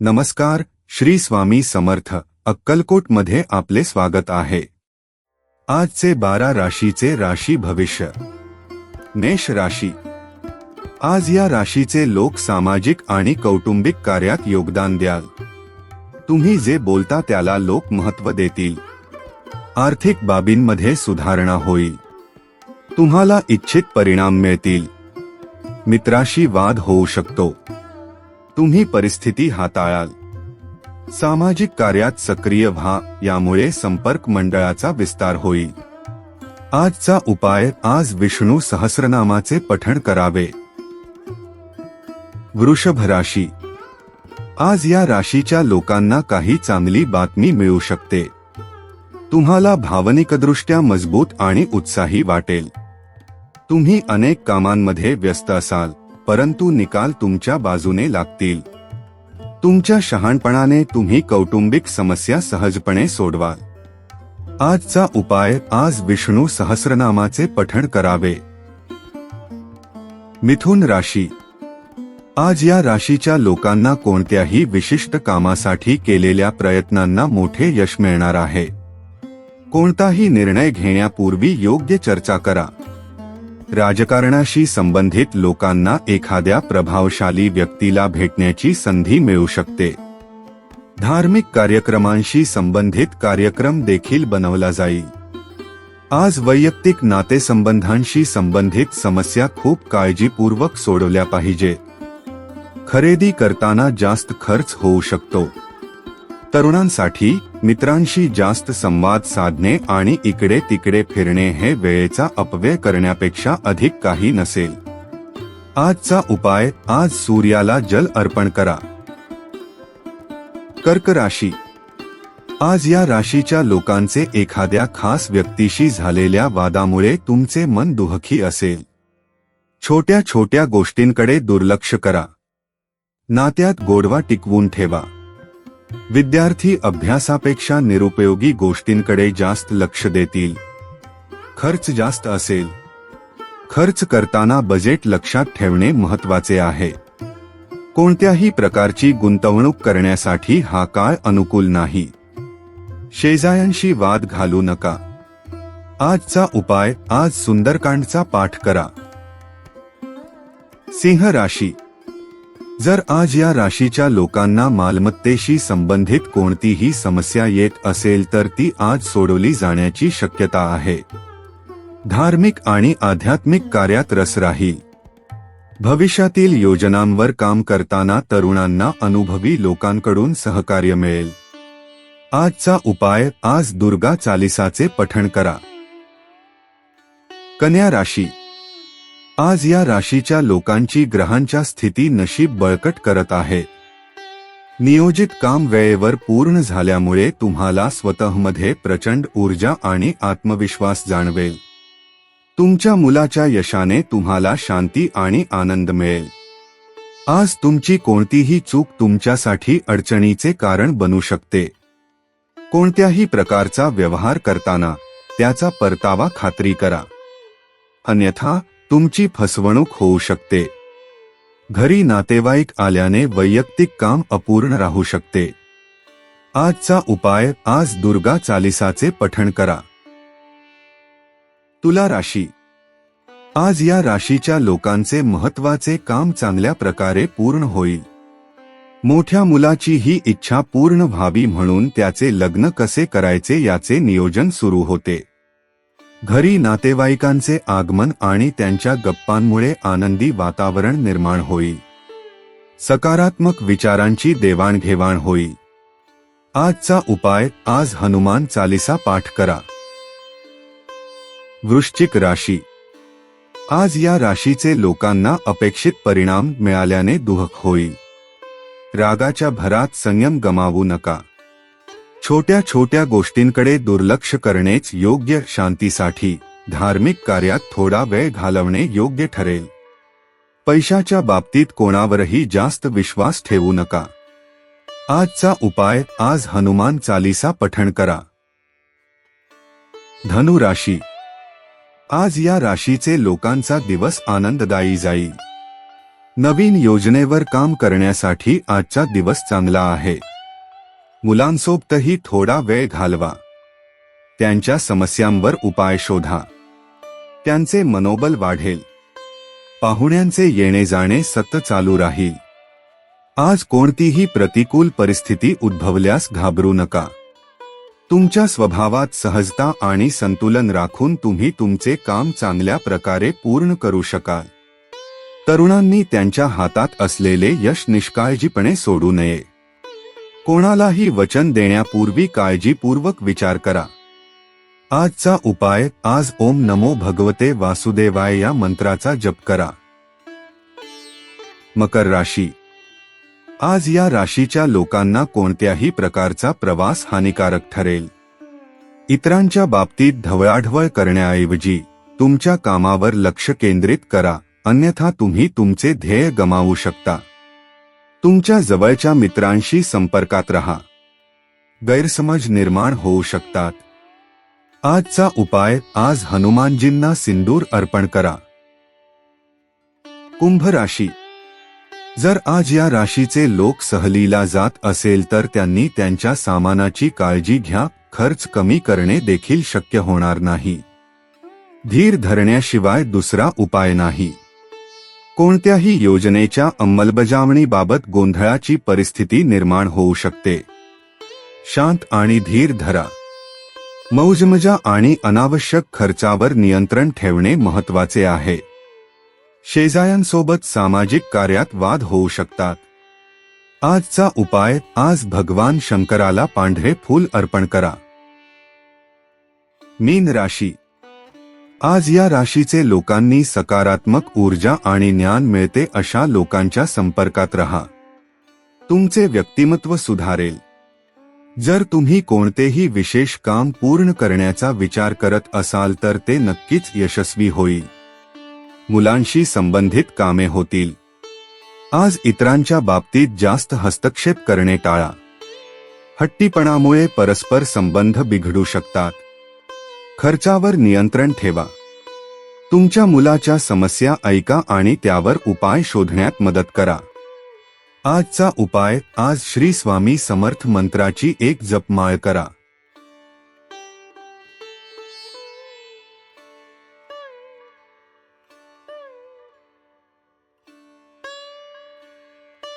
नमस्कार श्री स्वामी समर्थ अक्कलकोटमध्ये आपले स्वागत आहे. आजचे बारा राशीचे राशी भविष्य. मेष राशी. आज या राशीचे लोक सामाजिक आणि कौटुंबिक कार्यात योगदान द्याल. तुम्ही जे बोलता त्याला लोक महत्त्व देतील. आर्थिक बाबींमध्ये सुधारणा होईल. तुम्हाला इच्छित परिणाम मिळतील. मित्राशी वाद होऊ शकतो. तुम्ही परिस्थिती हाताळाल. सामाजिक कार्यात सक्रिय व्हा यामुळे संपर्क मंडळाचा विस्तार होईल. आजचा उपाय आज विष्णू सहस्रनामाचे पठण करावे. वृषभ राशी. आज या राशीच्या लोकांना काही चांगली बातमी मिळू शकते. तुम्हाला भावनिकदृष्ट्या मजबूत आणि उत्साही वाटेल. तुम्ही अनेक कामांमध्ये व्यस्त असाल. परंतु निकाल तुमच्या बाजूने लागतील. तुमच्या शहाणपणाने तुम्ही कौटुंबिक समस्या सहजपणे सोडवाल. आजचा उपाय आज विष्णू सहस्रनामाचे पठण करावे. मिथुन राशी. आज या राशीच्या लोकांना कोणत्याही विशिष्ट कामासाठी केलेल्या प्रयत्नांना मोठे यश मिळणार आहे. कोणताही निर्णय घेण्यापूर्वी योग्य चर्चा करा. राजकारणाशी संबंधित लोकांना एखाद्या प्रभावशाली व्यक्तीला भेटण्याची संधी मिळू शकते. धार्मिक कार्यक्रमांशी संबंधित कार्यक्रम देखील बनवला जाईल आज वैयक्तिक नातेसंबंधांशी संबंधित समस्या खूप काळजीपूर्वक सोडवल्या पाहिजे. खरेदी करताना जास्त खर्च होऊ शकतो. तरुणांसाठी मित्रांशी जास्त संवाद साधणे आणि इकडे तिकडे फिरणे हे वेळेचा अपव्यय करण्यापेक्षा अधिक काही नसेल. आजचा उपाय आज सूर्याला जल अर्पण करा. कर्क राशी. आज या राशीच्या लोकांचे एखाद्या खास व्यक्तीशी झालेल्या वादामुळे तुमचे मन दुहखी असेल. छोट्या छोट्या गोष्टींकडे दुर्लक्ष करा. नात्यात गोडवा टिकवून ठेवा. विद्यार्थी अभ्यासापेक्षा निरुपयोगी गोष्टींकडे जास्त लक्ष देतील. खर्च जास्त असेल. खर्च करताना बजेट लक्षात ठेवणे महत्त्वाचे आहे. कोणत्याही प्रकारची गुंतवणूक करण्यासाठी हा काळ अनुकूल नाही. शेजायांशी वाद घालू नका. आजचा उपाय आज सुंदरकांडचा पाठ करा. सिंह राशी जर आज या राशीच्या लोकांना मालमत्तेशी संबंधित कोणतीही समस्या येत असेल तर ती आज सोडवली जाण्याची शक्यता आहे. धार्मिक आणि आध्यात्मिक कार्यात रस राहील भविष्यातील योजनांवर काम करताना तरुणांना अनुभवी लोकांकडून सहकार्य मिळेल. आजचा उपाय आज दुर्गा चालिसाचे पठण करा. कन्या राशी आज या राशीच्या लोकांची ग्रहांच्या स्थिती नशीब बळकट करत आहे. नियोजित काम वेळेवर पूर्ण झाल्यामुळे तुम्हाला स्वतःमध्ये प्रचंड ऊर्जा आणि आत्मविश्वास जाणवेल. तुमच्या मुलाच्या यशाने तुम्हाला शांती आणि आनंद मिळेल. आज तुमची कोणतीही चूक तुमच्यासाठी अडचणीचे कारण बनू शकते. कोणत्याही प्रकारचा व्यवहार करताना त्याचा परतावा खात्री करा. अन्यथा तुमची फसवणूक होऊ शकते. घरी नातेवाईक आल्याने वैयक्तिक काम अपूर्ण राहू शकते. आजचा उपाय आज दुर्गा चालिसाचे पठण करा. तुला राशी. आज या राशीच्या लोकांचे महत्त्वाचे काम चांगल्या प्रकारे पूर्ण होईल. मोठ्या मुलाची ही इच्छा पूर्ण व्हावी म्हणून त्याचे लग्न कसे करायचे याचे नियोजन सुरू होते. घरी नातेवाईकांचे आगमन आणि त्यांच्या गप्पांमुळे आनंदी वातावरण निर्माण होईल सकारात्मक विचारांची देवाणघेवाण होईल आजचा उपाय आज हनुमान चालिसा पाठ करा. वृश्चिक राशी. आज या राशीचे लोकांना अपेक्षित परिणाम मिळाल्याने दुहक होईल रागाच्या भरात संयम गमावू नका. छोट्या छोट्या गोष्टींकडे दुर्लक्ष करणेच योग्य शांतीसाठी धार्मिक कार्यात थोडा वेळ घालवणे योग्य ठरेल. पैशाच्या बाबतीत कोणावरही जास्त विश्वास ठेवू नका. आजचा उपाय आज हनुमान चालीसा पठण करा. धनु राशी. आज या राशीचे लोकांचा दिवस आनंददायी जाईल. नवीन योजनेवर काम करण्यासाठी आजचा दिवस चांगला आहे. मुलांसोबतही थोडा वेळ घालवा. त्यांच्या समस्यांवर उपाय शोधा. त्यांचे मनोबल वाढेल. पाहुण्यांचे येणे जाणे सतत चालू राहील. आज कोणतीही प्रतिकूल परिस्थिती उद्भवल्यास घाबरू नका. तुमच्या स्वभावात सहजता आणि संतुलन राखून तुम्ही तुमचे काम चांगल्या प्रकारे पूर्ण करू शकाल. तरुणांनी त्यांच्या हातात असलेले यश निष्काळजीपणे सोडू नये. कोणालाही वचन देण्यापूर्वी काळजीपूर्वक विचार करा. आजचा उपाय आज ओम नमो भगवते वासुदेवाय या मंत्राचा जप करा. मकर राशी. आज या राशीच्या लोकांना कोणत्याही प्रकारचा प्रवास हानिकारक ठरेल. इतरांच्या बाबतीत ढवळाढवळ करण्याऐवजी तुमच्या कामावर लक्ष केंद्रित करा अन्यथा तुम्ही तुमचे ध्येय गमावू शकता. तुमच्या जवळच्या मित्रांशी संपर्कात रहा. गैरसमज निर्माण होऊ शकतात. आजचा उपाय आज हनुमानजींना सिंदूर अर्पण करा. कुंभ राशी. जर आज या राशीचे लोक सहलीला जात असेल तर त्यांनी त्यांच्या सामानाची काळजी घ्या खर्च कमी करणे देखील शक्य होणार नाही. धीर धरण्याशिवाय दुसरा उपाय नाही. कोणत्याही योजनेच्या अंमलबजावणीबाबत गोंधळाची परिस्थिती निर्माण होऊ शकते. शांत आणि धीर धरा. मौजमजा आणि अनावश्यक खर्चावर नियंत्रण ठेवणे महत्त्वाचे आहे. शेजायांसोबत सामाजिक कार्यात वाद होऊ शकतात. आजचा उपाय आज भगवान शंकराला पांढरे फूल अर्पण करा. मीन राशी आज या राशीचे लोकांनी सकारात्मक ऊर्जा आणि ज्ञान मिळते अशा लोकांच्या संपर्कात रहा. तुमचे व्यक्तिमत्व सुधारेल. जर तुम्ही कोणतेही विशेष काम पूर्ण करण्याचा विचार करत असाल तर ते नक्कीच यशस्वी होईल. मुलांशी संबंधित कामे होतील. आज इतरांच्या बाबतीत जास्त हस्तक्षेप करणे टाळा. हट्टीपणामुळे परस्पर संबंध बिघडू शकतात. खर्चावर नियंत्रण ठेवा. तुमच्या मुलाच्या समस्या ऐका आणि त्यावर उपाय शोधण्यात मदत करा. आजचा उपाय आज श्री स्वामी समर्थ मंत्राची एक जपमाळ करा.